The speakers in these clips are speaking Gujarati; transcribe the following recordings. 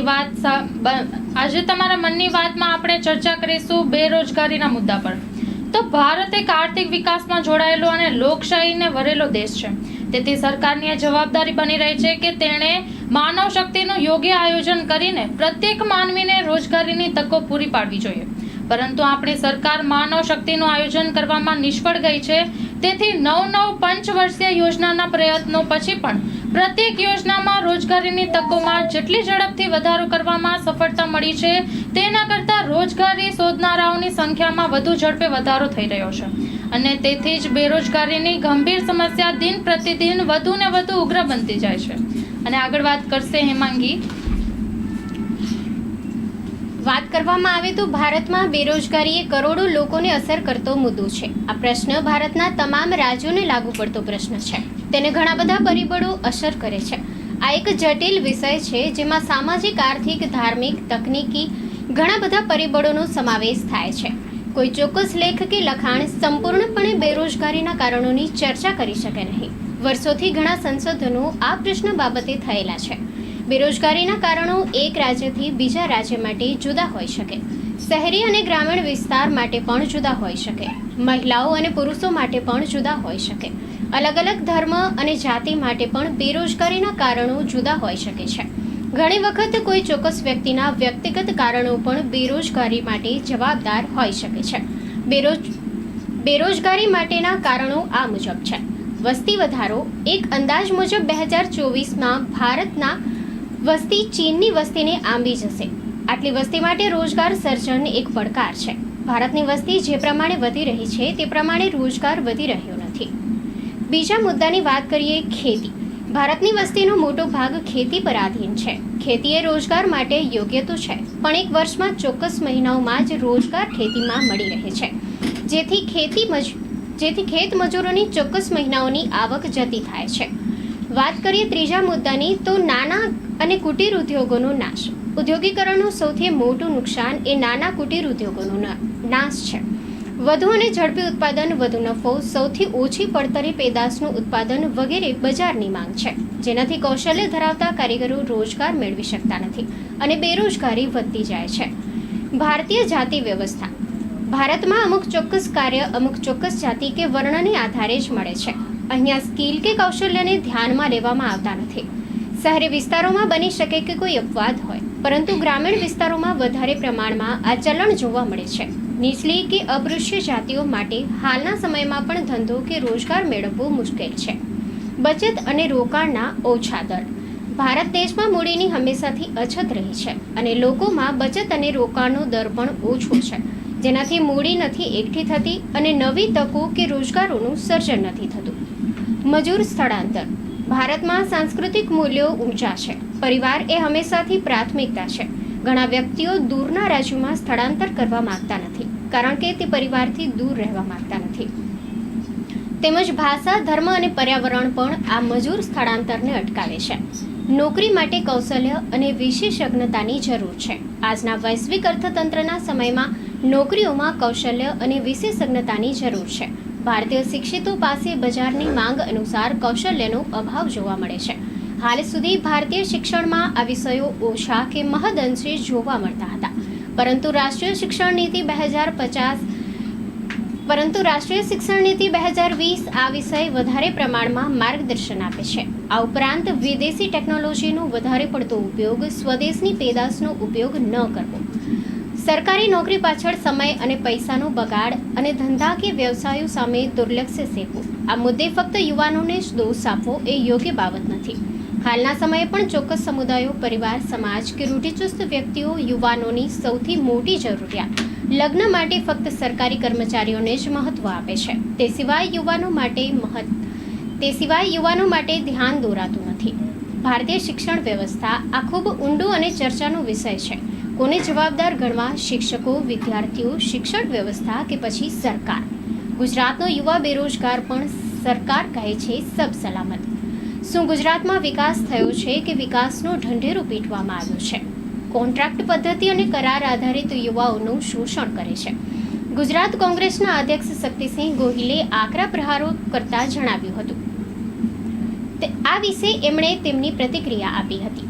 વાત આજે તમારા મનની વાતમાં આપણે ચર્ચા કરીશું બેરોજગારીના મુદ્દા પર. તો ભારત એક આર્થિક વિકાસમાં જોડાયેલો અને લોકશાહીને વરેલો દેશ છે. તેથી સરકારની જવાબદારી બની રહી છે કે તેણે માનવ શક્તિનું યોગ્ય આયોજન કરીને પ્રત્યેક માનવીને રોજગારીની તકો પૂરી પાડવી જોઈએ. પરંતુ આપણી સરકાર માનવ શક્તિનું આયોજન કરવામાં નિષ્ફળ ગઈ છે. તેથી નવ નવ પંચવર્ષીય યોજનાના પ્રયત્નો પછી પણ પ્રત્યેક યોજનામાં રોજગારીની તકોમાં જેટલી ઝડપથી વધારો કરવામાં સફળતા મળી છે, તેના કરતાં રોજગારી શોધનારાઓની સંખ્યામાં વધુ ઝડપે વધારો થઈ રહ્યો છે. અને તેથી જ બેરોજગારીની ગંભીર સમસ્યા દિન પ્રતિદિન વધુ ને વધુ ઉગ્ર બનતી જાય છે. અને આગળ વાત કરશે હેમાંગી. વાત કરવામાં આવે તો ભારતમાં બેરોજગારી એ કરોડો લોકોને અસર કરતો મુદ્દો છે. આ પ્રશ્ન ભારતના તમામ રાજ્યોને લાગુ પડતો પ્રશ્ન છે. તેને ઘણા બધા પરિબળો અસર કરે છે. આ એક જટિલ વિષય છે જેમાં સામાજિક, આર્થિક, ધાર્મિક, તકનીકી ઘણા બધા પરિબળોનો સમાવેશ થાય છે. કોઈ ચોક્કસ લેખ કે લખાણ સંપૂર્ણપણે બેરોજગારીના કારણોની ચર્ચા કરી શકે નહીં. વર્ષોથી ઘણા સંશોધનો આ પ્રશ્ન બાબતે થયેલા છે. બેરોજગારીના કારણો એક રાજ્યથી બીજા રાજ્ય માટે જુદા હોઈ શકે. શહેરી અને ગ્રામીણ વિસ્તાર માટે પણ જુદા હોઈ શકે. મહિલાઓ અને પુરુષો માટે પણ જુદા હોઈ શકે. અલગ અલગ ધર્મ અને જાતિ માટે પણ બેરોજગારીના કારણો જુદા હોઈ શકે છે. ઘણી વખત કોઈ ચોક્કસ વ્યક્તિના વ્યક્તિગત કારણો પણ બેરોજગારી માટે જવાબદાર હોઈ શકે છે. બેરોજ, બેરોજગારી માટેના કારણો આ મુજબ છે. વસ્તી વધારો, એક અંદાજ મુજબ બે હજાર ચોવીસમાં ભારતના વસ્તી ચીનની વસ્તીને આંબી જશે. આટલી વસ્તી માટે રોજગાર સર્જન એક પડકાર છે. ભારતની વસ્તી જે પ્રમાણે વધી રહી છે, તે પ્રમાણે રોજગાર વધી રહ્યો બીજા મુદ્દાની વાત કરીએ ખેતી. ભારતની વસ્તીનો મોટો ભાગ ખેતી પર આધીન છે. ખેતી એ રોજગાર માટે યોગ્ય તો છે, પણ એક વર્ષમાં ચોક્કસ મહિનાઓમાં જ રોજગાર ખેતીમાં મળી રહે છે. જેથી ખેતી મજ, જેથી ખેત મજૂરોની ચોક્કસ મહિનાઓની આવક જતી થાય છે. વાત કરીએ ત્રીજા મુદ્દાની, તો નાના અને કુટીર ઉદ્યોગોનો નાશ. ઉદ્યોગીકરણનું સૌથી મોટું નુકસાન એ નાના કુટીર ઉદ્યોગોનો નાશ છે. વધુ અને ઝડપી ઉત્પાદન વધુ નફો, સૌથી ઓછી પડતરી પેદાશનું ઉત્પાદન વગેરે બજારની માંગ છે, જેનાથી કૌશલ્ય ધરાવતા કારીગરો રોજગાર મેળવી શકતા નથી અને બેરોજગારી વધતી જાય છે. ભારતીય જાતિ વ્યવસ્થા. ભારતમાં અમુક ચોક્કસ કાર્ય, અમુક ચોક્કસ જાતિ કે વર્ણને આધારે જ મળે છે. અહીંયા સ્કિલ કે કૌશલ્યને ધ્યાનમાં લેવામાં આવતા નથી. શહેરી વિસ્તારોમાં બની શકે કે કોઈ અપવાદ હોય, પરંતુ ગ્રામીણ વિસ્તારોમાં વધારે પ્રમાણમાં આ ચલણ જોવા મળે છે. નીચલી કે અપૃશ્ય જાતિઓ માટે હાલના સમયમાં પણ ધંધો કે રોજગાર મેળવવો મુશ્કેલ છે. બચત અને રોકાણના ઓછા દર ભારત દેશમાં મૂડીની હંમેશાથી અછત રહી છે અને લોકોમાં બચત અને રોકાણનો દર પણ ઓછો છે. જેનાથી મૂડી નથી એકઠી થતી અને નવી તકો કે રોજગારોનું સર્જન નથી થતું. મજૂર સ્થળાંતર. ભારતમાં સાંસ્કૃતિક મૂલ્યો ઊંચા છે. પરિવાર એ હંમેશાથી પ્રાથમિકતા છે. ઘણા વ્યક્તિઓ દૂરના રાજ્યોમાં સ્થળાંતર કરવા માંગતા નથી. કારણ કે તે પરિવારથી દૂર રહેવા માંગતા નથી. તેમજ ભાષા, ધર્મ અને પર્યાવરણ પણ આ મજૂર સ્થળાંતરને અટકાવે છે. નોકરી માટે કૌશલ્ય અને વિશેષજ્ઞતાની જરૂર છે. આજના વૈશ્વિક અર્થતંત્રના સમયમાં નોકરીઓમાં કૌશલ્ય અને વિશેષજ્ઞતાની જરૂર છે. ભારતીય શિક્ષિતો પાસે બજારની માંગ અનુસાર કૌશલ્યનો અભાવ જોવા મળે છે. હાલ સુધી ભારતીય શિક્ષણમાં આ વિષયો ઓછા કે મહદઅંશે જોવા મળતા હતા. પરંતુ રાષ્ટ્રીય શિક્ષણ નીતિ બે હજાર પચાસ પરંતુ રાષ્ટ્રીય શિક્ષણ નીતિ બે હજાર વીસ આ વિષય વધારે પ્રમાણમાં માર્ગદર્શન આપે છે. આ ઉપરાંત વિદેશી ટેકનોલોજીનો વધારે પડતો ઉપયોગ, સ્વદેશની પેદાશનો ઉપયોગ ન કરવો. સરકારી નોકરી પાછળ સમય અને પૈસાનો બગાડ અને ધંધા કે વ્યવસાયો સામે દુર્લક્ષ્ય સેવવું આ મુદ્દે ફક્ત યુવાનોને જ દોષ આપવો એ યોગ્ય બાબત નથી. હાલના સમયે પણ ચોક્કસ સમુદાયો, પરિવાર, સમાજ કે રૂઢિચુસ્ત વ્યક્તિઓ યુવાનોની સૌથી મોટી જરૂરિયાત લગ્ન માટે ફક્ત સરકારી કર્મચારીઓને જ મહત્વ આપે છે. તે સિવાય યુવાનો માટે મહત્વ, તે સિવાય યુવાનો માટે ધ્યાન દોરાતું નથી. ભારતીય શિક્ષણ વ્યવસ્થા આ ખૂબ ઊંડો અને ચર્ચાનો વિષય છે. કોને જવાબદાર ગણવા શિક્ષકો, વિદ્યાર્થીઓ, શિક્ષણ વ્યવસ્થા કે પછી સરકાર? ગુજરાતનો યુવા બેરોજગાર પણ સરકાર કહે છે, સબ સલામત. શું ગુજરાતમાં વિકાસ થયો છે કે વિકાસનો ઢંઢેરો પીટવામાં આવ્યો છે? કોન્ટ્રાક્ટ પદ્ધતિ અને કરાર આધારિત યુવાઓનું શોષણ કરે છે. ગુજરાત કોંગ્રેસના અધ્યક્ષ શક્તિસિંહ ગોહિલે આકરા પ્રહારો કરતા જણાવ્યું હતું. આ વિશે એમણે તેમની પ્રતિક્રિયા આપી હતી.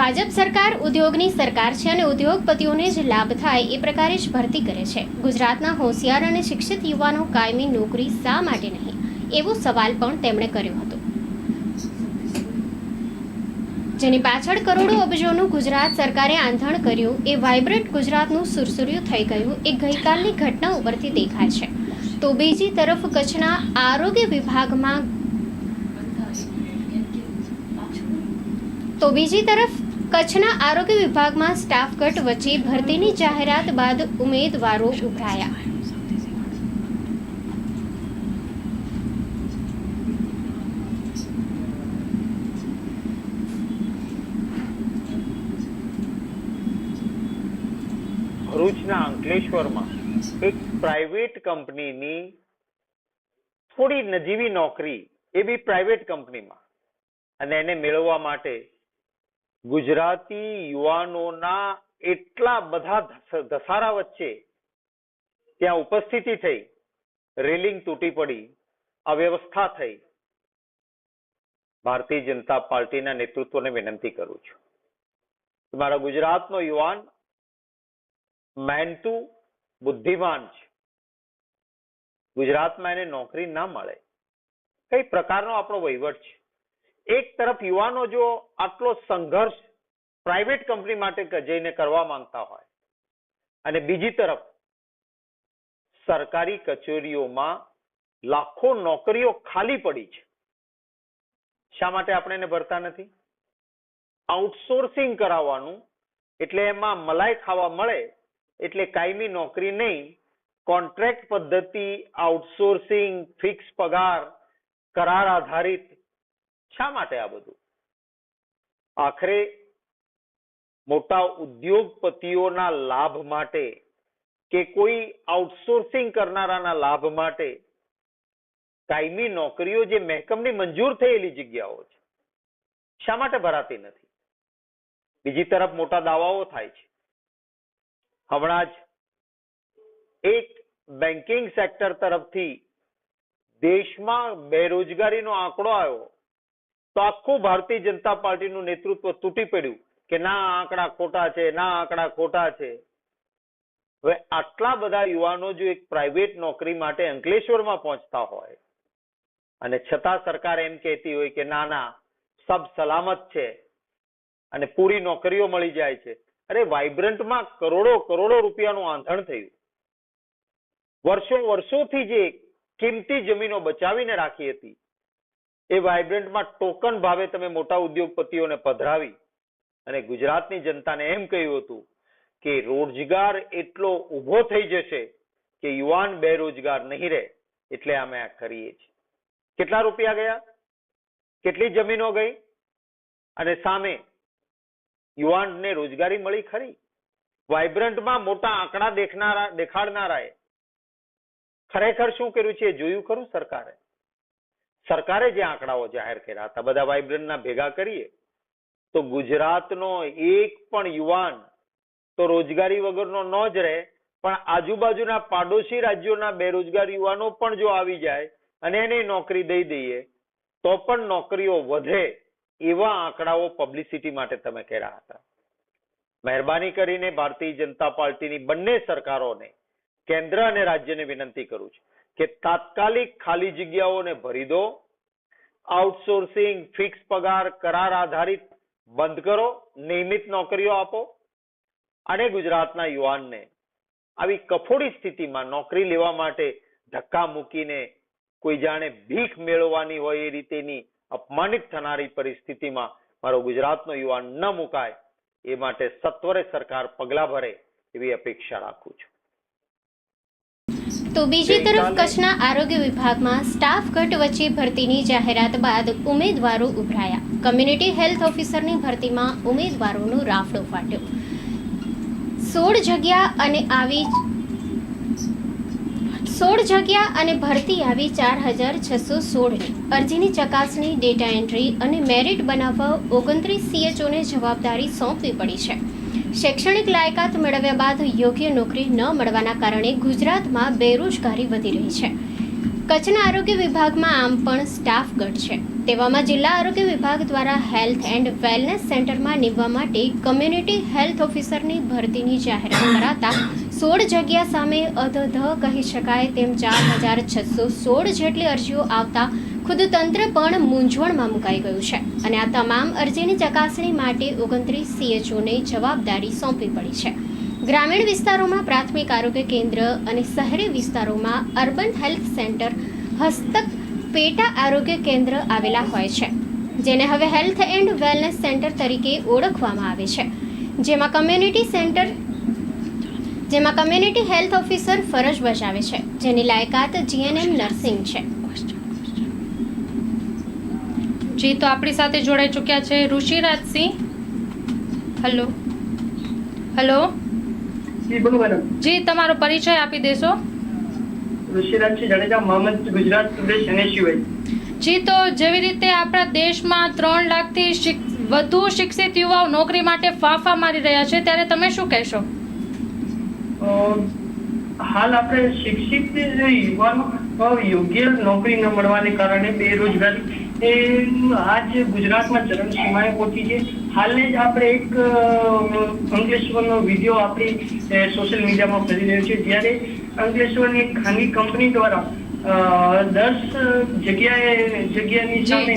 ભાજપ સરકાર, ઉદ્યોગની સરકાર છે અને ઉદ્યોગપતિઓને જ લાભ થાય એ પ્રકારે જ ભરતી કરે છે. ગુજરાતના હોશિયાર અને શિક્ષિત યુવાનો કાયમી નોકરી શા માટે નહીં? એવો સવાલ પણ તેમણે કર્યો હતો. જેની પાછળ કરોડો અબજોનું ગુજરાત સરકારે આંધણ કર્યું, એ વાઇબ્રન્ટ ગુજરાતનું સુરસુર્યું થઈ ગયું, એ ગઈકાલની ઘટના ઉપરથી દેખાય છે. તો બીજી તરફ કચ્છના આરોગ્ય વિભાગમાં તો બીજી તરફ કચ્છના આરોગ્ય વિભાગમાં સ્ટાફ કટ વચ્ચે ભરતીની જાહેરાત બાદ ઉમેદવારો ઉભરાયા. ભરૂચના અંકલેશ્વરમાં એક પ્રાઇવેટ કંપનીની થોડી નજીવી નોકરી એ બી પ્રાઇવેટ કંપનીમાં અને એને મેળવવા માટે ગુજરાતી યુવાનોના એટલા બધા ધસારા વચ્ચે ત્યાં ઉપસ્થિતિ થઈ, રેલિંગ તૂટી પડી, અવ્યવસ્થા થઈ. ભારતીય જનતા પાર્ટીના નેતૃત્વને વિનંતી કરું છું. મારા ગુજરાતનો યુવાન, મહેનતુ, બુદ્ધિમાન છે. ગુજરાતમાં એને નોકરી ના મળે. કઈ પ્રકારનો આપણો વહીવટ છે? એક તરફ યુવાનો જો આટલો સંઘર્ષ પ્રાઇવેટ કંપની માટે જઈને કરવા માંગતા હોય અને બીજી તરફ સરકારી કચેરીઓમાં લાખો નોકરીઓ ખાલી પડી છે. શા માટે આપણે એને ભરતા નથી? આઉટસોર્સિંગ કરાવવાનું એટલે એમાં મલાઈ ખાવા મળે એટલે કાયમી નોકરી નહીં કોન્ટ્રાક્ટ પદ્ધતિ આઉટસોર્સિંગ ફિક્સ પગાર, કરાર આધારિત શા માટે આ બધું? આખરે મોટા ઉદ્યોગપતિઓના લાભ માટે કે કોઈ આઉટસોર્સિંગ કરનારાના લાભ માટે કાયમી નોકરીઓ જે મહેકમની મંજૂર થયેલી જગ્યાઓ છે, શા માટે ભરાતી નથી? બીજી તરફ મોટા દાવાઓ થાય છે. હમણાં જ એક બેન્કિંગ સેક્ટર તરફથી દેશમાં બેરોજગારીનો આંકડો આવ્યો. તો આખું ભારતીય જનતા પાર્ટીનું નેતૃત્વ તૂટી પડ્યું કે ના આંકડા ખોટા છે, ના આંકડા ખોટા છે. હવે આટલા બધા યુવાનો જો એક પ્રાઇવેટ નોકરી માટે અંકલેશ્વરમાં પહોંચતા હોય અને છતાં સરકાર એમ કહેતી હોય કે ના ના, સબ સલામત છે અને પૂરી નોકરીઓ મળી જાય છે. અરે વાઇબ્રન્ટમાં કરોડો કરોડો રૂપિયાનું આંધણ થયું. વર્ષો, વર્ષોથી જે કિંમતી જમીનો બચાવીને રાખી હતી એ વાયબ્રન્ટમાં ટોકન ભાવે તમે મોટા ઉદ્યોગપતિઓને પધરાવી અને ગુજરાતની જનતાને એમ કહ્યું હતું કે રોજગાર એટલો ઊભો થઈ જશે કે યુવાન બેરોજગાર નહીં રહે એટલે અમે આ કરીએ છીએ. કેટલા રૂપિયા ગયા? કેટલી જમીનો ગઈ? અને સામે યુવાનને રોજગારી મળી ખરી? વાઇબ્રન્ટમાં મોટા આંકડા દેખનારા દેખાડનારાએ ખરેખર શું કર્યું છે? એ જોયું ખરું સરકારે. સરકારે જે આંકડાઓ જાહેર કર્યા હતા, બધા વાઇબ્રન્ટના ભેગા કરીએ, તો ગુજરાતનો એક પણ યુવાન તો રોજગારી વગરનો ન જ રહે, પણ આજુબાજુના પાડોશી રાજ્યોના બેરોજગાર યુવાનો પણ જો આવી જાય અને એને નોકરી દઈ દઈએ, તો પણ નોકરીઓ વધે એવા આંકડાઓ પબ્લિસિટી માટે તમે કર્યા હતા. મહેરબાની કરીને ભારતીય જનતા પાર્ટીની બંને સરકારોને, કેન્દ્ર અને રાજ્યને વિનંતી કરું છું. કે તાત્કાલિક ખાલી જગ્યાઓને ભરી દો આઉટસોર્સિંગ ફિક્સ પગાર, કરાર આધારિત બંધ કરો, નિયમિત નોકરીઓ આપો. અને ગુજરાતના યુવાનને આવી કફોડી સ્થિતિમાં નોકરી લેવા માટે ધક્કા મૂકીને કોઈ જાણે ભીખ મેળવવાની હોય એ રીતેની અપમાનિત થનારી પરિસ્થિતિમાં મારો ગુજરાતનો યુવાન ન મુકાય, એ માટે સત્વરે સરકાર પગલા ભરે એવી અપેક્ષા રાખું છું. તો બીજી તરફ કચ્છના આરોગ્ય વિભાગમાં સ્ટાફ ઘટ વચ્ચે ભરતીની જાહેરાત બાદ ઉમેદવારો ઉભરાયા. કમ્યુનિટી હેલ્થ ઓફિસરની ભરતીમાં ઉમેદવારોનો રાફડો ફાટ્યો. સોળ જગ્યા અને આવી સોળ જગ્યા અને ભરતી આવી ચાર હજાર છસો સોળની. અરજીની ચકાસણી ડેટા એન્ટ્રી અને મેરિટ બનાવવા ઓગણત્રીસ સીએચઓને જવાબદારી સોંપવી પડી છે. શૈક્ષણિક લાયકાત મેળવ્યા બાદ યોગ્ય નોકરી ન મળવાના કારણે ગુજરાતમાં બેરોજગારી વધી રહી છે. કચ્છના આરોગ્ય વિભાગમાં આમ પણ સ્ટાફ ઘટ છે. તેવામાં જિલ્લા આરોગ્ય વિભાગ દ્વારા હેલ્થ એન્ડ વેલનેસ સેન્ટરમાં નીમવા માટે કમ્યુનિટી હેલ્થ ઓફિસરની ભરતીની જાહેરાત કરાતા સોળ જગ્યા સામે અધધ કહી શકાય તેમ ચાર હજાર છસો સોળ જેટલી અરજીઓ આવતા ખુદ તંત્ર પણ મૂંઝવણમાં મુકાઈ ગયું છે અને આ તમામ અરજીની ચકાસણી માટે ઓગણત્રીસ સીએચઓને જવાબદારી સોંપવી પડી છે. ગ્રામીણ વિસ્તારોમાં પ્રાથમિક આરોગ્ય કેન્દ્ર અને શહેરી વિસ્તારોમાં અર્બન હેલ્થ સેન્ટર, હસ્તક, પેટા આરોગ્ય કેન્દ્ર આવેલા હોય છે, જેને હવે હેલ્થ એન્ડ વેલનેસ સેન્ટર તરીકે ઓળખવામાં આવે છે. જેમાં કમ્યુનિટી સેન્ટર, જેમાં કમ્યુનિટી હેલ્થ ઓફિસર ફરજ બજાવે છે, જેની લાયકાત જીએનએમ નર્સિંગ છે. જી તો આપણી સાથે જોડાઈ ચૂક્યા છે ઋષિરાજસિંહ હલો. હલો. જી તમારો પરિચય આપી દેશો. ઋષિરાજસિંહ જાડેજા મોહમ્મદ ગુજરાત પ્રદેશ એનએસયુઆઈ જી તો જેવી રીતે આપણા દેશમાં ત્રણ લાખથી વધુ શિક્ષિત યુવાઓ નોકરી માટે ફાફા મારી રહ્યા છે ત્યારે તમે શું કહેશો? હાલ આપણે શિક્ષિત યુવાનો યોગ્ય નોકરી ન મળવાને કારણે બેરોજગારી એ આજ ગુજરાતમાં ચરમસીમાએ પહોંચી છે. હાલને જ આપણે એક અંકલેશ્વરનો વીડિયો આપણી સોશિયલ મીડિયામાં ફરી રહ્યો છે. જ્યારે અંકલેશ્વરની એક ખાનગી કંપની દ્વારા દસ જગ્યાએ જગ્યાની સામે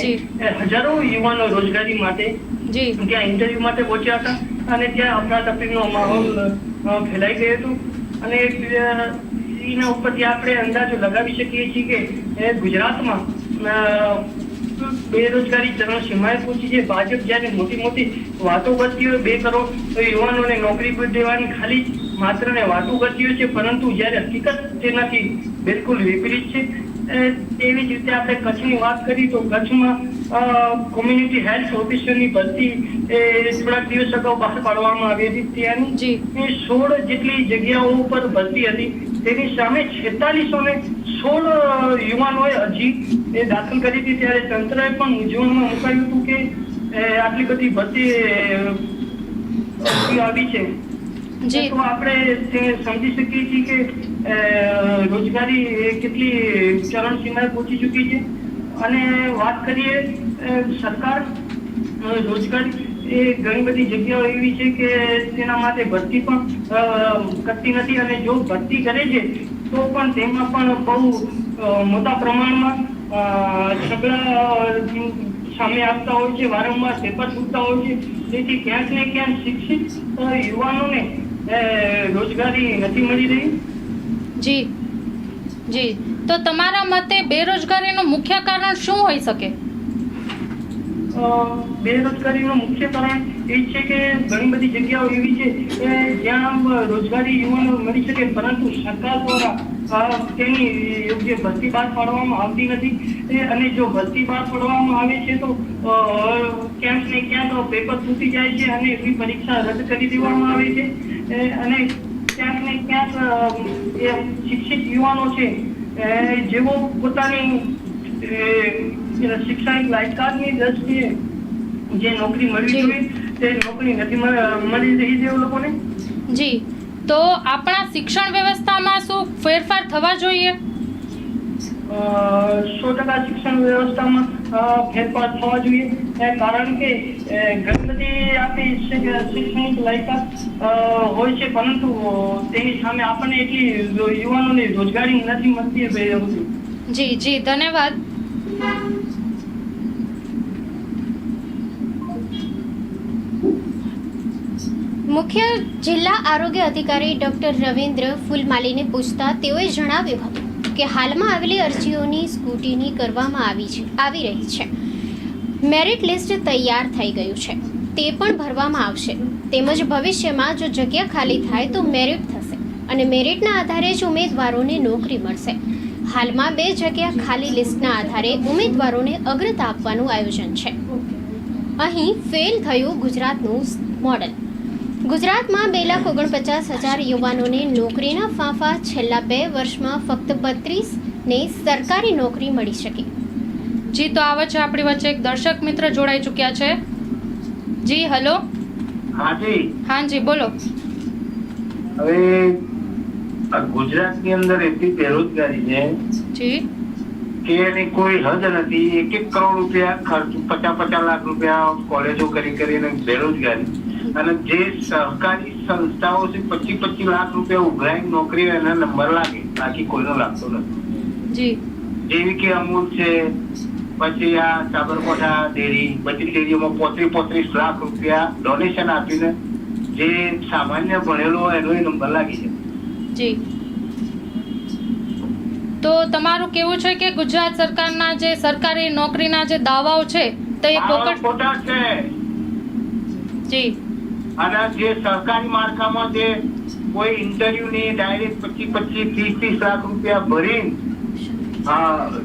હજારો યુવાનો રોજગારી માટે ત્યાં ઇન્ટરવ્યુ માટે પહોંચ્યા હતા અને ત્યાં અફરાતફરીનો માહોલ ફેલાઈ ગયો હતો. અને એના ઉપરથી આપણે અંદાજો લગાવી શકીએ છીએ કે ગુજરાતમાં બેરોજગારી ચરણ પૂછી છે. ભાજપ જ્યારે મોટી મોટી વાતો કરતી હોય, બે કરોડ યુવાનોને નોકરી દેવાની ખાલી માત્ર ને વાતો કરતી હોય છે, પરંતુ જ્યારે હકીકત તેનાથી બિલકુલ વિપરીત છે. તેવી જ રીતે આપણે કચ્છની વાત કરી તો કચ્છમાં કોમ્યુનિટી હેલ્થ ઓફિસરની ભરતી એ થોડાક દિવસ અગાઉ બહાર પાડવામાં આવી હતી ત્યાંની. એ સોળ જેટલી જગ્યાઓ ઉપર ભરતી હતી. તેની સામે છેતાલીસો ને સોળ યુવાનોએ અરજી એ દાખલ કરી હતી. ત્યારે તંત્રએ પણ મૂંઝવણમાં મુકાયું હતું કે આટલી બધી ભરતી આવી છે. જી. તો સમજી શકીએ છીએ કે રોજગારી કેટલી ચરણસીમાએ પહોંચી ચૂકી છે. અને વાત કરીએ સરકાર રોજગારી એ ઘણી બધી જગ્યાઓ એવી છે કે તેના માટે ભરતી પણ કરતી નથી અને જો ભરતી કરે છે, તો પણ તેમાં પણ બહુ મોટા પ્રમાણમાં છગડા સામે આવતા હોય છે, વારંવાર પેપર છૂટતા હોય છે. તેથી ક્યાંક ને ક્યાંક શિક્ષિત યુવાનોને રોજગારી નથી મળી રહી? જી. જી. તો તમારા મતે બેરોજગારીનું મુખ્ય કારણ શું હોઈ શકે? બેરોજગારીનું મુખ્ય કારણ એ છે કે ઘણી બધી જગ્યાઓ એવી છે કે જ્યાં રોજગારી યુવાનો મળી શકે પરંતુ સરકાર દ્વારા તેની યોગ્ય ભરતી બહાર પાડવામાં આવતી નથી. અને જો ભરતી બહાર પાડવામાં આવે છે તો ક્યાંક ને ક્યાંક પેપર તૂટી જાય છે અને એવી પરીક્ષા રદ કરી દેવામાં આવે છે. અને ક્યાંક ને ક્યાંક એ શિક્ષિત યુવાનો છે જેઓ પોતાની શિક્ષણિક લાયકાતની દ્રષ્ટિએ જે નોકરી મળવી. જોઈએ તે નોકરી નથી મળી રહી છે એવું લોકોને? જી. તો આપણા શિક્ષણ વ્યવસ્થામાં શું ફેરફાર થવા જોઈએ? સો ટકા શિક્ષણ વ્યવસ્થામાં ફેરફાર થવા જોઈએ. કારણ કે ઘણી આપણી શૈક્ષણિક લાયકાત હોય છે, પરંતુ તેની સામે આપણને એટલી યુવાનોને રોજગારી નથી મળતી જી જી, ધન્યવાદ. મુખ્ય જિલ્લા આરોગ્ય અધિકારી ડોક્ટર રવિન્દ્ર ફૂલમાલીને પૂછતા તેઓએ જણાવ્યું હતું કે હાલમાં આવેલી અરજીઓની સ્કૂટીની કરવામાં આવી આવી રહી છે. મેરિટ લિસ્ટ તૈયાર થઈ ગયું છે. તે પણ ભરવામાં આવશે. તેમજ ભવિષ્યમાં જો જગ્યા ખાલી થાય તો મેરિટ થશે અને મેરિટના આધારે જ ઉમેદવારોને નોકરી મળશે. હાલમાં બે જગ્યા ખાલી લિસ્ટના આધારે ઉમેદવારોને અગ્રતા આપવાનું આયોજન છે. અહીં ફેલ થયું ગુજરાતનું મોડલ. ગુજરાતમાં બે લાખ ઓગણપચાસ હજાર યુવાનોને નોકરીના ફાંફા છેલ્લા બે વર્ષમાં ફક્ત બત્રીસને સરકારી નોકરી મળી શકે. જી તો આવે છે આપણી વચ્ચે એક દર્શક મિત્ર જોડાઈ ચૂક્યા છે. જી હલો. હા જી. હા જી બોલો. હવે ગુજરાતની અંદર એટલી બેરોજગારી છે જી. કે એની કોઈ હદ નથી. એક એક કરોડ રૂપિયા ખર્ચ પચાસ પચાસ લાખ રૂપિયા કોલેજો કરી કરીને બેરોજગારી. અને જે સરકારી સંસ્થાઓ છે પચીસ પચીસ લાખ રૂપિયા ઉઘરાઈ નોકરી એના નંબર લાગે બાકી કોઈનો લાગતો નથી. જેવી કે અમૂલ છે પછી આ સાબરકાંઠા ડેરી બધી ડેરીઓમાં પોત્રીસ પોત્રીસ લાખ રૂપિયા ડોનેશન આપીને જે સામાન્ય ભણેલો એનો નંબર લાગી છે જી. તો તમારું કેવું છે કે ગુજરાત સરકારના જે સરકારી નોકરીના જે દાવાઓ છે તો એ પોકટ ખોટા છે. જી. અને જે સરકારી માળખામાં જે કોઈ ઇન્ટરવ્યુ ની ડાયરેક્ટ પચીસ પચીસ ત્રીસ ત્રીસ લાખ રૂપિયા ભરીને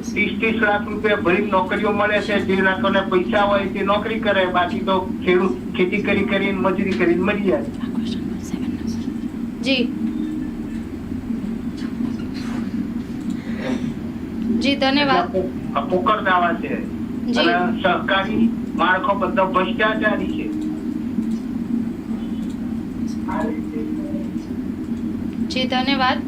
ત્રીસ ત્રીસ લાખ રૂપિયા ભરી નોકરીઓ મળે છે જે લોકોને પૈસા હોય તે નોકરી કરે બાકી તો ખેડૂત ખેતી કરી કરીને મજૂરી કરીને મરી જાય. જી. જી ધન્યવાદ. પોકળ દાવા છે. સરકારી માળખો બધા ભ્રષ્ટાચારી છે જી ધન્યવાદ.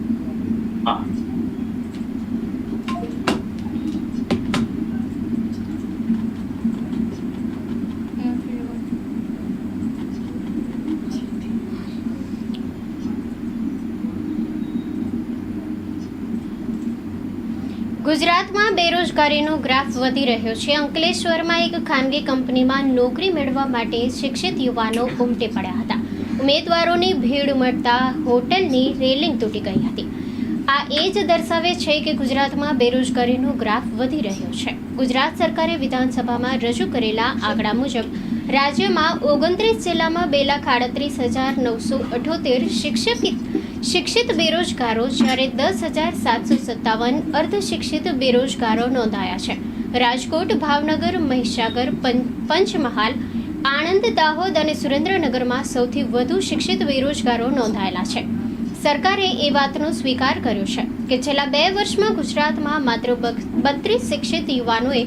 ગુજરાતમાં બેરોજગારીનો ગ્રાફ વધી રહ્યો છે. અંકલેશ્વરમાં એક ખાનગી કંપનીમાં નોકરી મેળવવા માટે શિક્ષિત યુવાનો ઉમટી પડ્યા હતા. ઉમેદવારોની ભીડ મળતા હોટલની રેલિંગ તૂટી ગઈ હતી. આ એ જ દર્શાવે છે કે ગુજરાતમાં બેરોજગારીનો ગ્રાફ વધી રહ્યો છે. ગુજરાત સરકારે વિધાનસભામાં રજૂ કરેલા આંકડા મુજબ, રાજ્યમાં ઓગણત્રીસ જિલ્લામાં બે લાખ આડત્રીસ હજાર નવસો અઠોતેર શિક્ષિત શિક્ષિત બેરોજગારો જ્યારે દસ હજાર સાતસો સત્તાવન અર્ધશિક્ષિત બેરોજગારો નોંધાયા છે. રાજકોટ, ભાવનગર, મહીસાગર પંચમહાલ આણંદ, દાહોદ અને સુરેન્દ્રનગરમાં સૌથી વધુ શિક્ષિત બેરોજગારો નોંધાયેલા છે. સરકારે એ વાતનો સ્વીકાર કર્યો છે કે છેલ્લા બે વર્ષમાં ગુજરાતમાં માત્ર બત્રીસ શિક્ષિત યુવાનોએ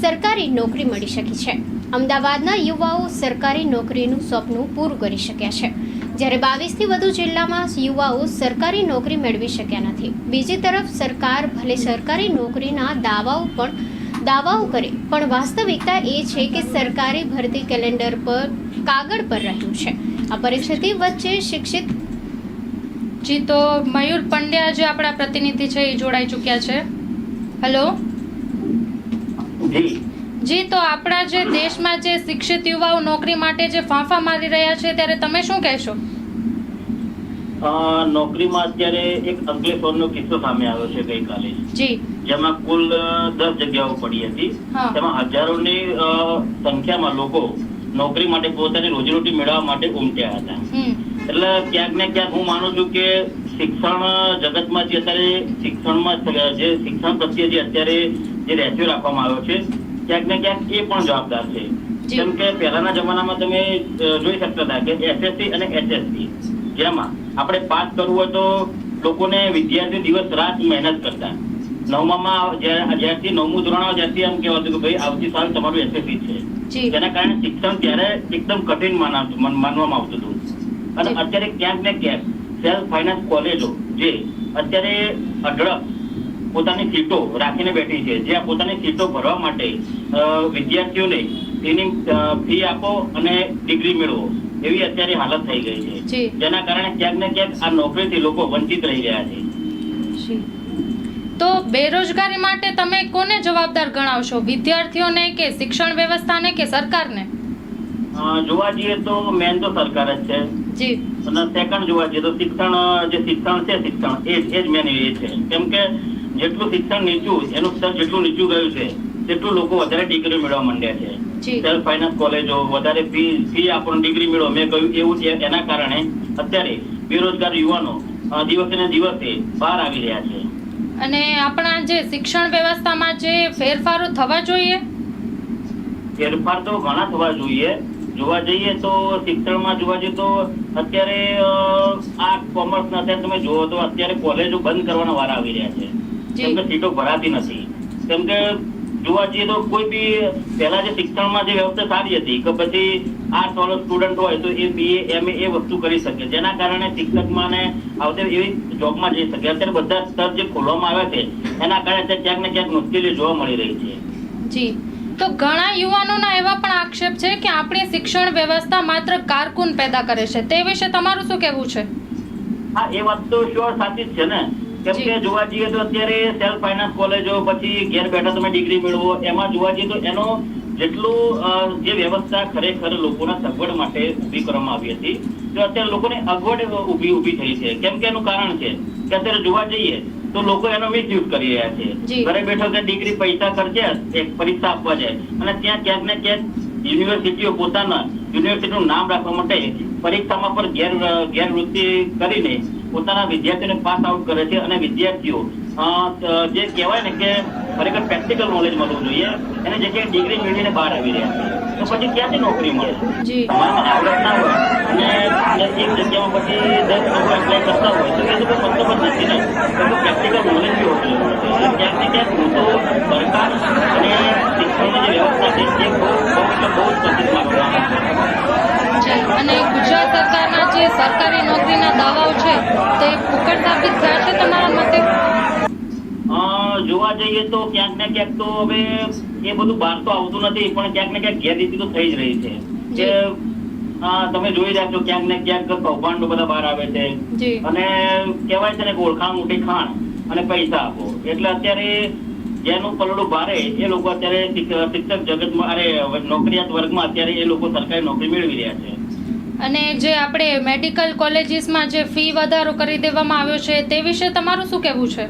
સરકારી નોકરી મળી શકી છે. અમદાવાદના યુવાઓ સરકારી નોકરીનું સ્વપ્ન પૂરું કરી શક્યા છે. જ્યારે બાવીસથી વધુ જિલ્લામાં યુવાઓ સરકારી નોકરી મેળવી શક્યા નથી. બીજી તરફ સરકાર ભલે સરકારી નોકરીના દાવાઓ પણ દાવાઓ કરે. પણ વાસ્તવિકતા એ છે કે સરકારી ભરતી કેલેન્ડર પર કાગળ પર રહ્યું છે. આ પરિસ્થિતિ વચ્ચે શિક્ષિત જી તો મયુર પંડ્યા જે આપણા પ્રતિનિધિ છે એ જોડાઈ ચૂક્યા છે. હેલો? જી. જી તો આપણા જે દેશમાં જે શિક્ષિત યુવાઓ નોકરી માટે જે ફાંફા મારી રહ્યા છે ત્યારે તમે શું કહેશો? નોકરીમાં અત્યારે એક અંકલેશ્વરનો કિસ્સો સામે આવ્યો છે ગઈકાલે. જી. જેમાં કુલ દસ જગ્યાઓ પડી હતી. તેમાં હજારોની સંખ્યામાં લોકો નોકરી માટે પોતાની રોજીરોટી મેળવવા માટે ઉમટ્યા હતા. એટલે ક્યાંક ને ક્યાંક હું માનું છું કે શિક્ષણ જગતમાં જે અત્યારે શિક્ષણમાં જે શિક્ષણ પ્રત્યે જે અત્યારે જે રેશિયો રાખવામાં આવ્યો છે ક્યાંક ને ક્યાંક એ પણ જવાબદાર છે. કેમ જેમ કે પહેલાના જમાનામાં તમે જોઈ શકતા હતા કે એસએસસી અને એચએસસી જેમાં આપણે પાસ કરવું હોય તો લોકોને વિદ્યાર્થી દિવસ રાત મહેનત કરતા. નવમામાં જ્યારથી નવમું ધોરણ આવે ત્યારથી એમ કહેવાતું કે ભાઈ આવતી સાલ તમારું એસએસસી છે. જેના કારણે શિક્ષણ ત્યારે એકદમ કઠિન માનવામાં આવતું હતું. અને અત્યારે ક્યાંક ને ક્યાંક સેલ્ફ ફાઇનાન્સ કોલેજો જે અત્યારે અઢળક પોતાની સીટો રાખીને બેઠી છે જે પોતાની સીટો ભરવા માટે વિદ્યાર્થીઓને એની ફી આપો અને ડિગ્રી મેળવો. એવી અત્યારે હાલત થઈ ગઈ છે. જેના કારણે ક્યાંક ને ક્યાંક આ નોકરીથી લોકો વંચિત રહી ગયા છે. તો બેરોજગારી માટે તમે કોને જવાબદાર ગણાવશો? વિદ્યાર્થીઓને કે શિક્ષણ વ્યવસ્થાને કે સરકારને? જોવા જઈએ તો મેન તો સરકાર જ છે. જી. અને સેકન્ડ જોવા જઈએ તો શિક્ષણ જે શિક્ષણ છે શિક્ષણ એ જ એ જ મેન એ છે. કેમ કે જેટલું શિક્ષણ નીચું એનું સ્તર જેટલું નીચું ગયું છે તેટલું લોકો વધારે ડિગ્રી મેળવવા માંડ્યા છે. સેલ્ફ ફાઇનાન્સ કોલેજો વધારે ફી ફી આપણને ડિગ્રી મેળવો. મેં કહ્યું એવું છે એના કારણે અત્યારે બેરોજગાર યુવાનો દિવસે ને દિવસે બહાર આવી રહ્યા છે. અને આપણા જે શિક્ષણ વ્યવસ્થામાં જે ફેરફારો થવા જોઈએ? ફેરફાર તો ઘણા થવા જોઈએ. જોવા જઈએ તો શિક્ષણમાં જોવા જઈએ તો અત્યારે આ કોમર્સ અત્યારે તમે જુઓ તો અત્યારે કોલેજો બંધ કરવાના વારા આવી રહ્યા છે. કેમ કે સીટો ભરાતી નથી. કેમ કે જોવા જઈએ તો કોઈ બી પહેલા જે શિક્ષણમાં જે વ્યવસ્થા સારી હતી કે પછી આર્ટ વાળો સ્ટુડન્ટ હોય તો એ બીએ એમ એ વસ્તુ કરી શકે. જેના કારણે શિક્ષકમાં ને આવતે એવી જોબમાં જઈ શકે. અત્યારે બધા સ્તર જે ખોલવામાં આવ્યા છે એના કારણે ક્યાંક ને ક્યાંક મુશ્કેલી જોવા મળી રહી છે. જી. તો ઘણા યુવાનોના એવા પણ આક્ષેપ છે કે આપણી શિક્ષણ વ્યવસ્થા માત્ર કારકુન પેદા કરે છે. તે વિશે તમારું શું કહેવું છે? હા એ વાત તો શ્યોર સાચી જ છે ને. કેમ કે જોવા જઈએ તો અત્યારે સેલ્ફ ફાઇનાન્સ કોલેજો પછી ઘેર બેઠા તમે ડિગ્રી મેળવો એમાં જોવા જઈએ તો એનો જેટલું જે વ્યવસ્થા ખરેખર લોકોના સગવડ માટે ઊભી કરવામાં આવી હતી તો અત્યારે લોકોને અગવડ ઊભી ઊભી થઈ છે. કેમ કે એનું કારણ છે કે અત્યારે જોવા જઈએ તો લોકો એનો મિસયુઝ કરી રહ્યા છે. ઘરે બેઠો કે ડિગ્રી પૈસા ખર્ચે એક પરીક્ષા આપવા જાય. અને ત્યાં ક્યાંક ને ક્યાંક યુનિવર્સિટીઓ પોતાના યુનિવર્સિટીનું નામ રાખવા માટે પરીક્ષામાં પણ ગેર ગેરવૃત્તિ કરીને પોતાના વિદ્યાર્થીઓને પાસ આઉટ કરે છે અને વિદ્યાર્થીઓ જે કહેવાય ને કે ખરેખર પ્રેક્ટિકલ નોલેજ મળવું જોઈએ એને જગ્યાએ ડિગ્રી મેળવીને બહાર આવી રહ્યા છે. તો પછી ક્યાંથી નોકરી મળે? તમારામાં આવડત ના હોય અને એક જગ્યામાં પછી દસ લોકો એપ્લાય કરતા હોય તો એ કોઈ મતલબ જ નથી ને. તો પ્રેક્ટિકલ નોલેજ બી હોવું જોઈએ. ક્યાંક ને ક્યાંક હું તો સરકાર અને શિક્ષણની જે વ્યવસ્થા છે એ બહુ બહુ એટલે બહુ જ પ્રતિક અને ગુજરાત સરકારના જે સરકારી નોકરીના દાવાઓ છે તે ફૂકટ સાબિત થયા છે તમારા મતે? જોવા જઈએ તો ક્યાંક ને ક્યાંક તો હવે એ બધું બહાર તો આવતું નથી પણ ક્યાંક ને ક્યાંક ગેરરીતિ તો થઈ જ રહી છે. કે તમે જોઈ રહ્યા છો ક્યાંક ને ક્યાંક કૌભાંડો બધા બહાર આવે છે. અને કહેવાય છે ને કે ઓળખાણ મોટી ખાણ અને પૈસા આપો. એટલે અત્યારે જેનું પલડું ભારે એ લોકો અત્યારે શિક્ષક શિક્ષક જગતમાં અરે નોકરિયાત વર્ગમાં અત્યારે એ લોકો સરકારી નોકરી મેળવી રહ્યા છે. અને જે આપણે મેડિકલ કોલેજીસમાં જે ફી વધારો કરી દેવામાં આવ્યો છે, તે વિશે તમારું શું કહેવું છે?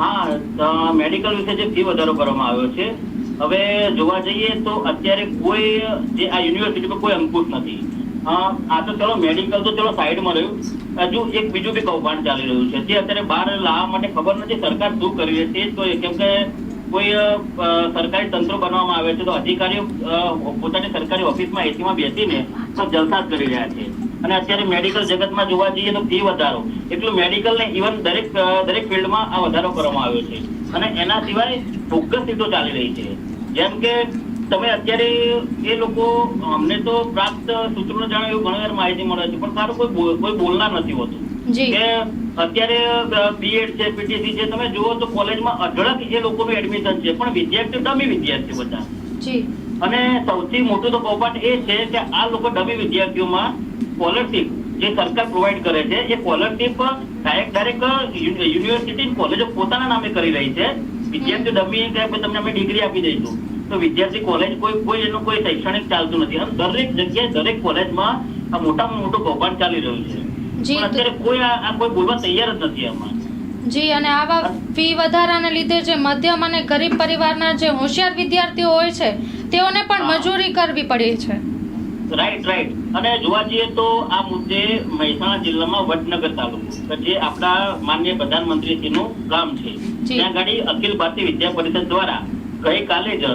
હા મેડિકલ વિશે જે ફી વધારો કરવામાં આવ્યો છે, હવે જોવા જઈએ તો અત્યારે કોઈ જે આ યુનિવર્સિટીમાં કોઈ અંકુશ નથી. આ તો ચલો મેડિકલ તો ચલો સાઈડમાં રહ્યું. હજુ એક બીજું બી કૌભાંડ ચાલી રહ્યું છે. જે અત્યારે બહાર લાવવા માટે ખબર નથી, સરકાર શું કરી રહી છે, તો કેમ કે કોઈ સરકારી તંત્ર બનાવવામાં આવે છે તો અધિકારીઓ પોતાની સરકારી ઓફિસમાં એસીમાં બેસીને જલસા જ કરી રહ્યા છે. અને અત્યારે મેડિકલ જગતમાં જોવા જઈએ તો ફી વધારો. એટલું મેડિકલ ને ઇવન દરેક દરેક ફિલ્ડમાં આ વધારો કરવામાં આવ્યો છે. અને એના સિવાય બોગસ સીટો ચાલી રહી છે. જેમ કે તમે અત્યારે એ લોકો અમને તો પ્રાપ્ત સૂત્રો જાણો એવું ઘણી વાર માહિતી મળે છે પણ સારું કોઈ કોઈ બોલનાર નથી હોતું. કે અત્યારે બીએડ છે પીટીસી છે તમે જુઓ તો કોલેજમાં અઢળક એ લોકોનું એડમિશન છે પણ વિદ્યાર્થીઓ ડમી વિદ્યાર્થીઓ બધા. અને સૌથી મોટું તો કૌભાંડ એ છે કે આ લોકો ડમી વિદ્યાર્થીઓમાં સ્કોલરશીપ જે સરકાર પ્રોવાઈડ કરે છે એ સ્કોલરશીપ ડાયરેક્ટ ડાયરેક્ટ યુનિવર્સિટી કોલેજો પોતાના નામે કરી રહી છે. વિદ્યાર્થીઓ ડમી કહે તમને અમે ડિગ્રી આપી દઈશું. તો વિદ્યાર્થી કોલેજ કોઈ કોઈ એનું કોઈ શૈક્ષણિક ચાલતું નથી. અને દરેક જગ્યાએ દરેક કોલેજમાં આ મોટામાં મોટું કૌભાંડ ચાલી રહ્યું છે. જી અત્યારે કોઈ આ કોઈ બોલવા તૈયાર જ નથી આમાં. જી અને આવા ફી વધારાને લીધે જે મધ્યમ અને ગરીબ પરિવારના જે હોશિયાર વિદ્યાર્થીઓ હોય છે તેઓને પણ. મજૂરી કરવી પડે છે. Right right. અને જોવા જઈએ તો આ મુદ્દે મહેસાણા જિલ્લામાં વડનગર તાલુકો કે જે આપણા માનનીય પ્રધાનમંત્રીજીનું ગામ છે. ત્યાં ગાડી અખિલ ભારતીય વિદ્યા પરિષદ દ્વારા ગઈકાલે જ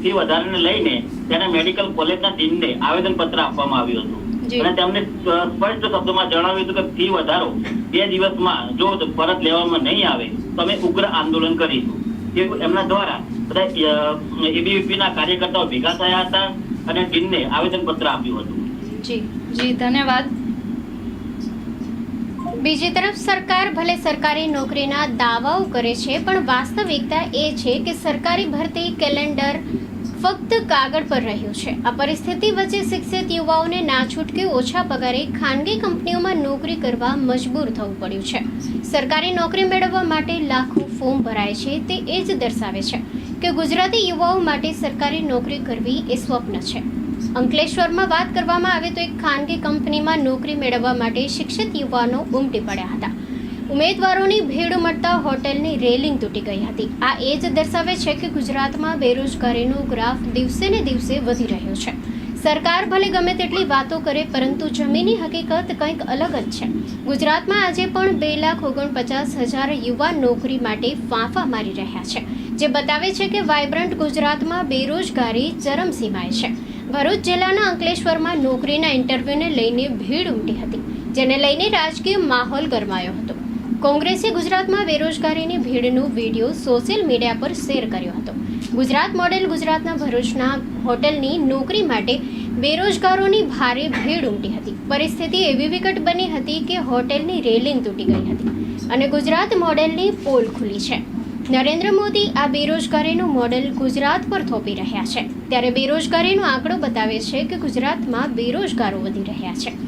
ફી વધારાને લઈને તેને મેડિકલ કોલેજના ડીનને આવેદન પત્ર આપવામાં આવ્યું હતું. અને તેમને સ્પષ્ટ શબ્દોમાં જણાવ્યું હતું કે ફી વધારો. બે દિવસમાં જો પરત લેવામાં નહીં આવે તો અમે ઉગ્ર આંદોલન કરીશું. એમના દ્વારા બધા એબીવીપી ના કાર્યકર્તાઓ ભેગા થયા હતા અને ડીનને આવેદન પત્ર આપ્યું હતું. જી જી ધન્યવાદ. બીજી તરફ સરકાર ભલે સરકારી નોકરીના દાવાઓ કરે છે પણ વાસ્તવિકતા એ છે કે સરકારી ભરતી કેલેન્ડર ફક્ત કાગળ પર રહ્યું છે. આ પરિસ્થિતિ વચ્ચે શિક્ષિત યુવાઓને ના છૂટકે ઓછા પગારે ખાનગી કંપનીઓમાં નોકરી કરવા મજબૂર થવું પડ્યું છે. સરકારી નોકરી મેળવવા માટે લાખો ફોર્મ ભરાય છે તે એ જ દર્શાવે છે કે ગુજરાતી યુવાઓ માટે સરકારી નોકરી કરવી એ સ્વપ્ન છે. અંકલેશ્વરમાં વાત કરવામાં આવે તો એક ખાનગી કંપનીમાં નોકરી મેળવવા માટે શિક્ષિત યુવાનો ઉમટી પડ્યા હતા. ઉમેદવારોની ભીડ મળતા હોટેલની રેલિંગ તૂટી ગઈ હતી. આ એ જ દર્શાવે છે કે ગુજરાતમાં બેરોજગારીનો ગ્રાફ દિવસે ને દિવસે વધી રહ્યો છે. સરકાર ભલે ગમે તેટલી વાતો કરે, પરંતુ જમીની હકીકત કંઈક અલગ જ છે. ગુજરાતમાં આજે પણ બે લાખ ઓગણપચાસ હજાર યુવા નોકરી માટે ફાંફા મારી રહ્યા છે, જે બતાવે છે કે વાઇબ્રન્ટ ગુજરાતમાં બેરોજગારી ચરમસીમાએ છે. ભરૂચ જિલ્લાના અંકલેશ્વરમાં નોકરીના ઇન્ટરવ્યૂને લઈને ભીડ ઉમટી હતી, જેને લઈને રાજકીય માહોલ ગરમાયો હતો. કોંગ્રેસે ગુજરાતમાં બેરોજગારીની ભીડનું વીડિયો સોશિયલ મીડિયા પર શેર કર્યો હતો. ગુજરાત મોડેલ ગુજરાતના ભરૂચના હોટેલની નોકરી માટે બેરોજગારોની ભારે ભીડ ઉમટી હતી. પરિસ્થિતિ એવી વિકટ બની હતી કે હોટેલની રેલિંગ તૂટી ગઈ હતી અને ગુજરાત મોડેલની પોલ ખુલી છે. નરેન્દ્ર મોદી આ બેરોજગારીનું મોડેલ ગુજરાત પર થોપી રહ્યા છે. ત્યારે બેરોજગારીનો આંકડો બતાવે છે કે ગુજરાતમાં બેરોજગારો વધી રહ્યા છે.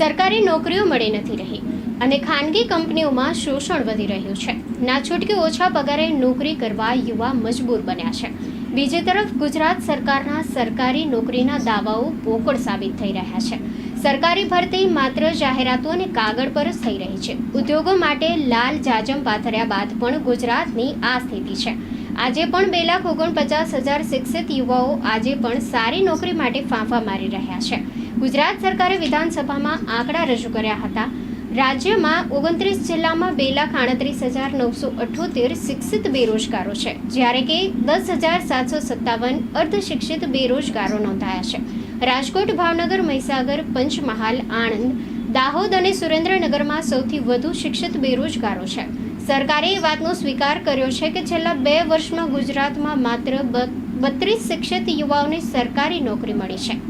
સરકારી નોકરીઓ મળી નથી રહી. અને ખાનગી કંપનીઓમાં શોષણ વધી રહ્યું છે. ના છૂટકે ઓછા પગારે નોકરી કરવા યુવા મજબૂર બન્યા છે. બીજી તરફ ગુજરાત સરકારના સરકારી નોકરીના દાવાઓ પોકળ સાબિત થઈ રહ્યા છે. સરકારી ભરતી માત્ર જાહેરાતો અને કાગળ પર જ થઈ રહી છે. ઉદ્યોગો માટે લાલ જાજમ પાથર્યા બાદ પણ ગુજરાતની આ સ્થિતિ છે. આજે પણ બે લાખ ઓગણપચાસ હજાર શિક્ષિત યુવાઓ આજે પણ સારી નોકરી માટે ફાંફા મારી રહ્યા છે. ગુજરાત સરકારે વિધાનસભામાં આંકડા રજૂ કર્યા હતા. રાજ્યમાં ઓગણત્રીસ જિલ્લામાં બે લાખ આડત્રીસ હજાર નવસો અઠોતેર શિક્ષિત બેરોજગારો છે. જ્યારે કે દસ હજાર સાતસો સત્તાવન અર્ધશિક્ષિત બેરોજગારો નોંધાયા છે. રાજકોટ, ભાવનગર, મહીસાગર, પંચમહાલ, આણંદ, દાહોદ અને સુરેન્દ્રનગરમાં સૌથી વધુ શિક્ષિત બેરોજગારો છે. સરકારે એ વાતનો સ્વીકાર કર્યો છે કે છેલ્લા બે વર્ષમાં ગુજરાતમાં માત્ર બત્રીસ શિક્ષિત યુવાઓને સરકારી નોકરી મળી છે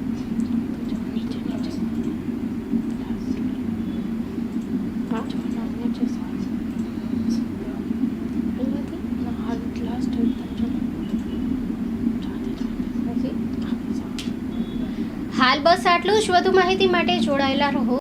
હાલ બસ આટલું જ વધુ માહિતી માટે જોડાયેલા રહો.